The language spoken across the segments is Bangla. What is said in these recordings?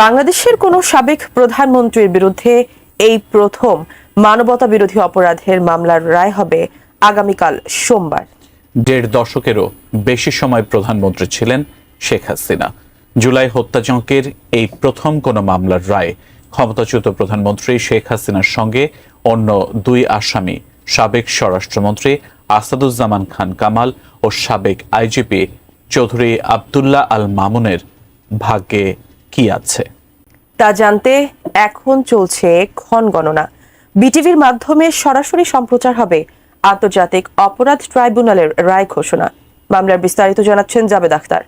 বাংলাদেশের কোনো সাবেক প্রধানমন্ত্রীর বিরুদ্ধে এই প্রথম মানবতা বিরোধী অপরাধের মামলার রায় হবে আগামীকাল সোমবার। দেড় দশকেরও বেশি সময় প্রধানমন্ত্রী ছিলেন শেখ হাসিনা। জুলাই হত্যাযজ্ঞের এই প্রথম কোনো মামলার রায় ক্ষমতাচ্যুত প্রধানমন্ত্রী শেখ হাসিনার সঙ্গে অন্য দুই আসামি, সাবেক স্বরাষ্ট্রমন্ত্রী আসাদুজ্জামান খান কামাল ও সাবেক আইজিপি চৌধুরী আবদুল্লাহ আল মামুনের ভাগ্যে কি আছে? তা জানতে এখন চলছে ক্ষণ গণনা। বিটিভির মাধ্যমে সরাসরি সম্প্রচার হবে আন্তর্জাতিক অপরাধ ট্রাইব্যুনালের রায় ঘোষণা। মামলার বিস্তারিত জানাচ্ছেন জাবেদ আখতার।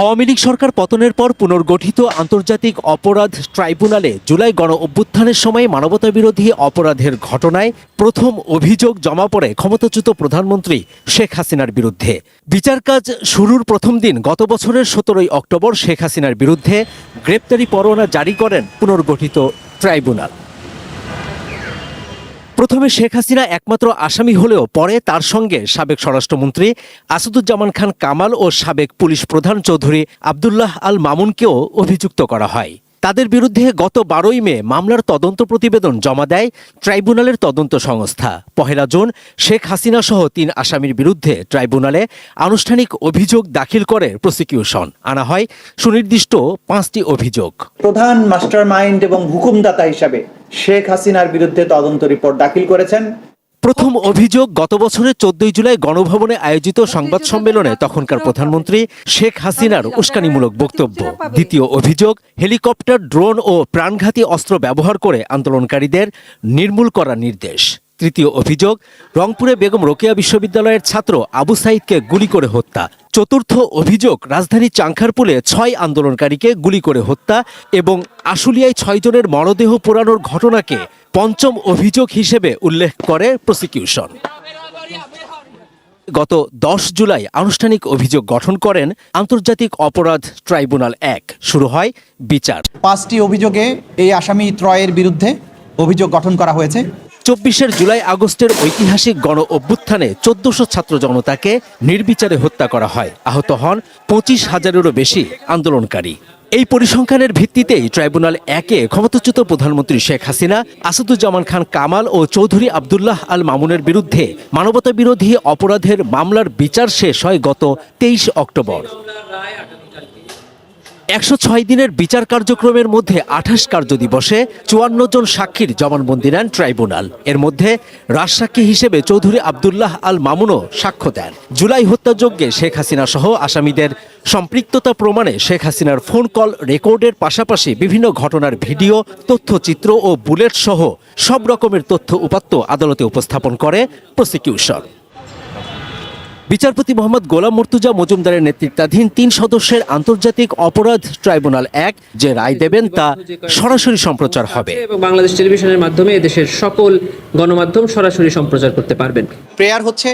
আওয়ামী লীগ সরকার পতনের পর পুনর্গঠিত আন্তর্জাতিক অপরাধ ট্রাইব্যুনালে জুলাই গণ অভ্যুত্থানের সময় মানবতা বিরোধী অপরাধের ঘটনায় প্রথম অভিযোগ জমা পড়ে ক্ষমতাচ্যুত প্রধানমন্ত্রী শেখ হাসিনার বিরুদ্ধে। বিচার কাজ শুরুর প্রথম দিন গত বছরের সতেরোই অক্টোবর শেখ হাসিনার বিরুদ্ধে গ্রেপ্তারি পরোয়ানা জারি করেন পুনর্গঠিত ট্রাইব্যুনাল। প্রথমে শেখ হাসিনা একমাত্র আসামি হলেও পরে তার সঙ্গে সাবেক স্বরাষ্ট্রমন্ত্রী আসাদুজ্জামান খান কামাল ও সাবেক পুলিশ প্রধান চৌধুরী আবদুল্লাহ আল মামুনকেও অভিযুক্ত করা হয়। তাদের বিরুদ্ধে গত বারোই মে মামলার তদন্ত প্রতিবেদন জমা দেয় ট্রাইব্যুনালের তদন্ত সংস্থা। পহেলা জুন শেখ হাসিনা সহ তিন আসামির বিরুদ্ধে ট্রাইব্যুনালে আনুষ্ঠানিক অভিযোগ দাখিল করে প্রসিকিউশন। আনা হয় সুনির্দিষ্ট পাঁচটি অভিযোগ। প্রধান মাস্টার মাইন্ড এবং হুকুমদাতা হিসাবে শেখ হাসিনার বিরুদ্ধে তদন্ত রিপোর্ট দাখিল করেছেন। প্রথম অভিযোগ, গত বছরের চোদ্দই জুলাই গণভবনে আয়োজিত সংবাদ সম্মেলনে তখনকার প্রধানমন্ত্রী শেখ হাসিনার উস্কানিমূলক বক্তব্য। দ্বিতীয় অভিযোগ, হেলিকপ্টার, ড্রোন ও প্রাণঘাতী অস্ত্র ব্যবহার করে আন্দোলনকারীদের নির্মূল করার নির্দেশ। তৃতীয় অভিযোগ, রংপুরে বেগম রোকেয়া বিশ্ববিদ্যালয়ের ছাত্র আবু সাইদকে গুলি করে হত্যা। চতুর্থ অভিযোগ, রাজধানী চাংখারপুলে ছয় আন্দোলনকারীকে গুলি করে হত্যা এবং আশুলিয়ায় ছয়জনের মরদেহ পোড়ানোর ঘটনাকে পঞ্চম অভিযোগ হিসেবে উল্লেখ করে প্রসিকিউশন। গত দশ জুলাই আনুষ্ঠানিক অভিযোগ গঠন করেন আন্তর্জাতিক অপরাধ ট্রাইব্যুনাল এক। শুরু হয় বিচার। পাঁচটি অভিযোগে এই আসামি ত্রয়ের বিরুদ্ধে অভিযোগ গঠন করা হয়েছে। চব্বিশের জুলাই আগস্টের ঐতিহাসিক গণ অভ্যুত্থানে চোদ্দশো ছাত্র জনতাকে নির্বিচারে হত্যা করা হয়। আহত হন পঁচিশ হাজারেরও বেশি আন্দোলনকারী। এই পরিসংখ্যানের ভিত্তিতেই ট্রাইব্যুনাল একে ক্ষমতাচ্যুত প্রধানমন্ত্রী শেখ হাসিনা, আসাদুজ্জামান খান কামাল ও চৌধুরী আবদুল্লাহ আল মামুনের বিরুদ্ধে মানবতা বিরোধী অপরাধের মামলার বিচার শেষ হয় গত তেইশ অক্টোবর। একশো ছয় দিনের বিচার কার্যক্রমের মধ্যে আঠাশ কার্য দিবসে চুয়ান্ন জন সাক্ষীর জবানবন্দি নেন ট্রাইব্যুনাল। এর মধ্যে রাজসাক্ষী হিসেবে চৌধুরী আবদুল্লাহ আল মামুনও সাক্ষ্য দেন। জুলাই হত্যাযজ্ঞে শেখ হাসিনা সহ আসামিদের সম্পৃক্ততা প্রমাণে শেখ হাসিনার ফোন কল রেকর্ডের পাশাপাশি বিভিন্ন ঘটনার ভিডিও, তথ্যচিত্র ও বুলেট সহ সব রকমের তথ্য উপাত্ত আদালতে উপস্থাপন করে প্রসিকিউশন। বিচারপতি মোহাম্মদ গোলাম মর্তুজা মজুমদারের নেতৃত্বাধীন তিন সদস্যের আন্তর্জাতিক অপরাধ ট্রাইব্যুনাল এক যে রায় দেবেন তা সরাসরি সম্প্রচার হবে। এবং বাংলাদেশ টেলিভিশনের মাধ্যমে এদেশের সকল গণমাধ্যম সরাসরি সম্প্রচার করতে পারবেন। প্রেয়ার হচ্ছে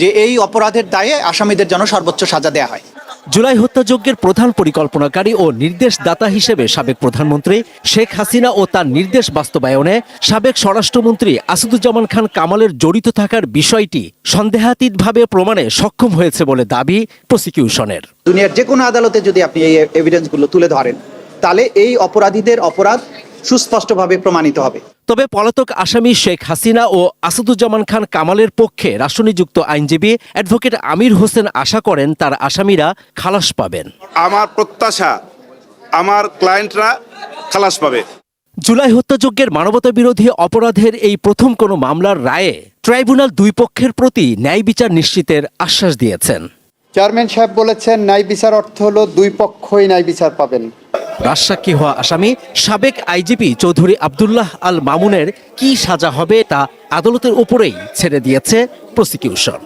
যে এই অপরাধের দায়ে আসামিদের যেন সর্বোচ্চ সাজা দেয়া হয়। জুলাই হত্যাযজ্ঞের প্রধান পরিকল্পনাকারী ও নির্দেশদাতা হিসেবে সাবেক প্রধানমন্ত্রী শেখ হাসিনা ও তার নির্দেশ বাস্তবায়নে সাবেক স্বরাষ্ট্রমন্ত্রী আসাদুজ্জামান খান কামালের জড়িত থাকার বিষয়টি সন্দেহাতীতভাবে প্রমাণে সক্ষম হয়েছে বলে দাবি প্রসিকিউশনের। দুনিয়ার যে কোনো আদালতে যদি আপনি এই এভিডেন্সগুলো তুলে ধরেন, তাহলে এই অপরাধীদের অপরাধ সুস্পষ্টভাবে প্রমাণিত হবে। তবে পলাতক আসামি শেখ হাসিনা ও আসাদুজ্জামান খান কামালের পক্ষে রাষ্ট্রনিযুক্ত আইনজীবী অ্যাডভোকেট আমির হোসেন আশা করেন তার আসামিরা খালাস পাবেন। আমার প্রত্যাশা আমার ক্লায়েন্টরা খালাস পাবে। জুলাই হত্যাযজ্ঞের মানবতা বিরোধী অপরাধের এই প্রথম কোনো মামলার রায়ে ট্রাইব্যুনাল দুই পক্ষের প্রতি ন্যায় বিচার নিশ্চিতের আশ্বাস দিয়েছেন। চেয়ারম্যান সাহেব বলেছেন, ন্যায় বিচার অর্থ হলো দুই পক্ষই ন্যায় বিচার পাবেন। রাজসাক্ষী হওয়া আসামি সাবেক আইজিপি চৌধুরী আবদুল্লাহ আল মামুনের কি সাজা হবে তা আদালতের উপরেই ছেড়ে দিয়েছে প্রসিকিউশন।